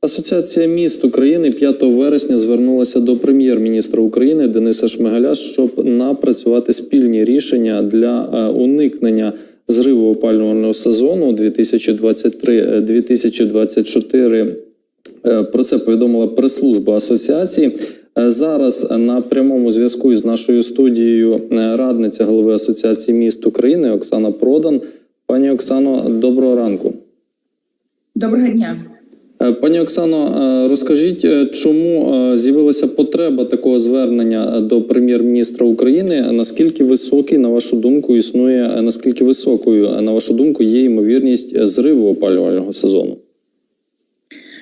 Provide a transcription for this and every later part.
Асоціація міст України 5 вересня звернулася до прем'єр-міністра України Дениса Шмигаля, щоб напрацювати спільні рішення для е, уникнення зриву опалювального сезону 2023-2024. Е, Про це повідомила прес-служба асоціації. Е, Зараз на прямому зв'язку із нашою студією радниця голови Асоціації міст України Оксана Продан. Пані Оксано, доброго ранку. Доброго дня. Е, Пані Оксано, е, розкажіть, е, чому з'явилася потреба такого звернення до прем'єр-міністра України? Наскільки високий, на вашу думку, існує наскільки високою, на вашу думку, є ймовірність зриву опалювального сезону?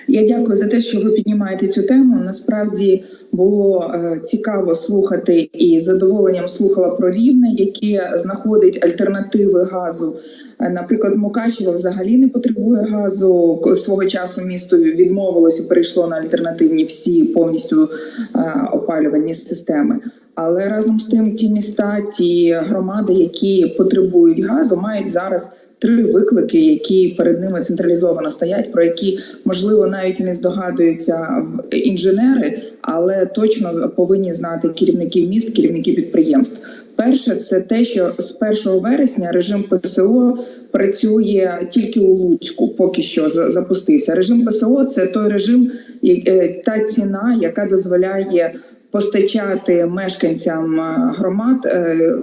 Я дякую за те, що ви піднімаєте цю тему. Насправді було цікаво слухати і задоволенням слухала про рівне, яке знаходить альтернативи газу. Е, Наприклад, Мукачево взагалі не потребує газу. Свого часу місто відмовилося, перейшло на альтернативні всі повністю е, опалювальні системи. Але разом з тим, ті міста, ті громади, які потребують газу, мають зараз три виклики, які перед ними централізовано стоять, про які можливо навіть не здогадуються інженери, але точно повинні знати керівники міст, керівники підприємств. Перше, це те, що з 1 вересня режим ПСО працює тільки у Луцьку, поки що за- запустився. Режим ПСО це той режим, е, та ціна, яка дозволяє постачати мешканцям е, громад е,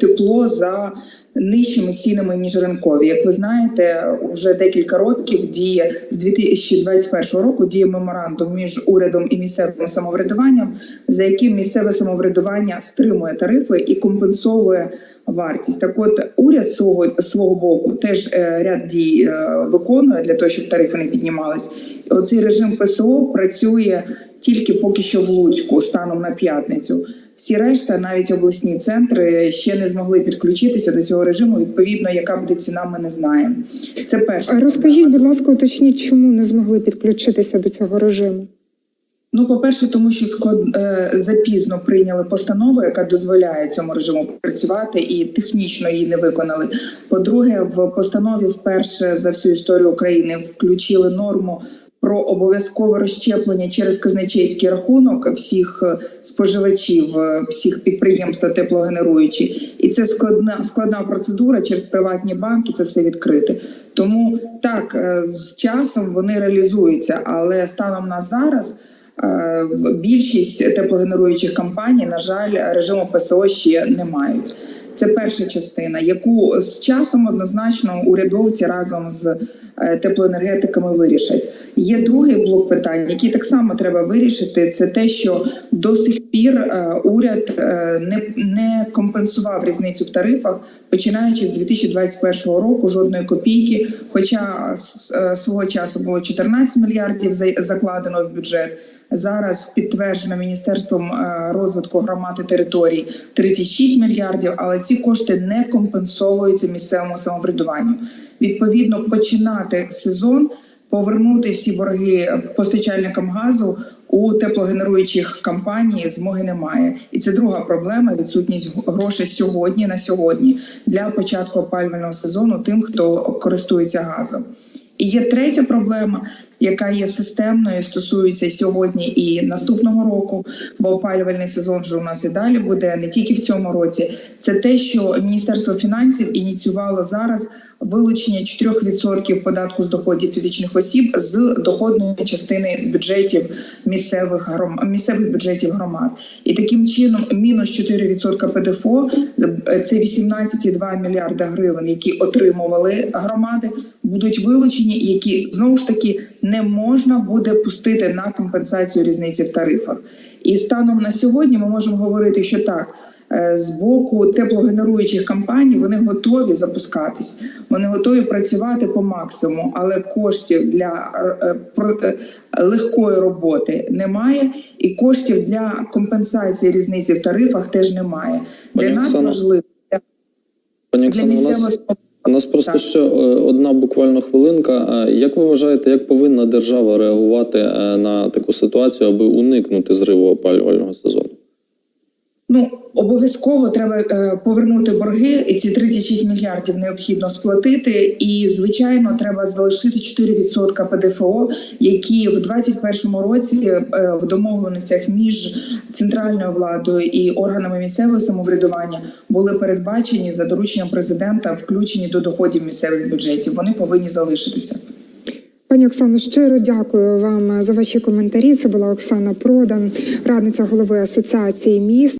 тепло за нижчими цінами ніж ринкові. Як ви знаєте, вже декілька років діє з 2021 року діє меморандум між урядом і місцевим самоврядуванням, за яким місцеве самоврядування стримує тарифи і компенсовує вартість. Так, от уряд свого свого боку теж е, ряд дій е, виконує для того, щоб тарифи не піднімались. Оцей режим ПСО працює тільки поки що в Луцьку станом на п'ятницю. Всі решта, навіть обласні центри, ще не змогли підключитися до цього режиму. Відповідно, яка буде ціна, ми не знаємо. Це перше. А Розкажіть, будь ласка, уточніть, чому не змогли підключитися до цього режиму? Ну, по-перше, тому що склад е, запізно прийняли постанову, яка дозволяє цьому режиму працювати, і технічно її не виконали. По-друге, в постанові вперше за всю історію України включили норму. Про обов'язкове розщеплення через казначейський рахунок всіх е, споживачів, е, всіх підприємств та теплогенеруючі, і це складна складна процедура через приватні банки. Це все відкрити. Тому так е, з часом вони реалізуються, але станом на зараз. Більшість теплогенеруючих компаній, на жаль, режиму ПСО ще не мають. Це перша частина, яку з часом однозначно урядовці разом з е, теплоенергетиками вирішать. Є другий блок питань, який так само треба вирішити. Це те, що до сих пір е, уряд е, не, не компенсував різницю в тарифах, починаючи з 2021 року, жодної копійки. Хоча свого часу було 14 мільярдів за- закладено в бюджет. Зараз підтверджено міністерством е, розвитку громад і територій 36 мільярдів, але ці кошти не компенсовуються місцевому самоврядуванню. Відповідно, починати сезон, повернути всі борги постачальникам газу у теплогенеруючих компаній змоги немає. І це друга проблема: відсутність грошей сьогодні на сьогодні для початку опалювального сезону тим, хто користується газом. І є третя проблема, яка є системною, стосується сьогодні і наступного року, бо опалювальний сезон вже у нас і далі буде не тільки в цьому році. Це те, що Міністерство фінансів ініціювало зараз вилучення 4% податку з доходів фізичних осіб з доходної частини бюджетів місцевих гром... місцевих бюджетів громад. І таким чином мінус 4% ПДФО е, це 18,2 мільярда гривень, які отримували громади, будуть вилучені, які знову ж таки не можна буде пустити на компенсацію різниці в тарифах. І станом на сьогодні ми можемо говорити, що так. Е, З боку теплогенеруючих компаній вони готові запускатись, вони готові працювати по максимуму, але коштів для е, е, легкої роботи немає, і коштів для компенсації різниці в тарифах теж немає. Для Пані нас важливо Пані для місцевого У нас просто Так. ще одна буквально хвилинка. Як ви вважаєте, як повинна держава реагувати на таку ситуацію, аби уникнути зриву опалювального сезону? Ну обов'язково треба е, повернути борги, і ці 36 мільярдів необхідно сплатити. І звичайно, треба залишити 4% ПДФО, які в 2021 році е, в домовленостях між центральною владою і органами місцевого самоврядування були передбачені за дорученням президента, включені до доходів місцевих бюджетів. Вони повинні залишитися. Пані Оксано, щиро дякую вам за ваші коментарі. Це була Оксана Продан, радниця голови асоціації міст.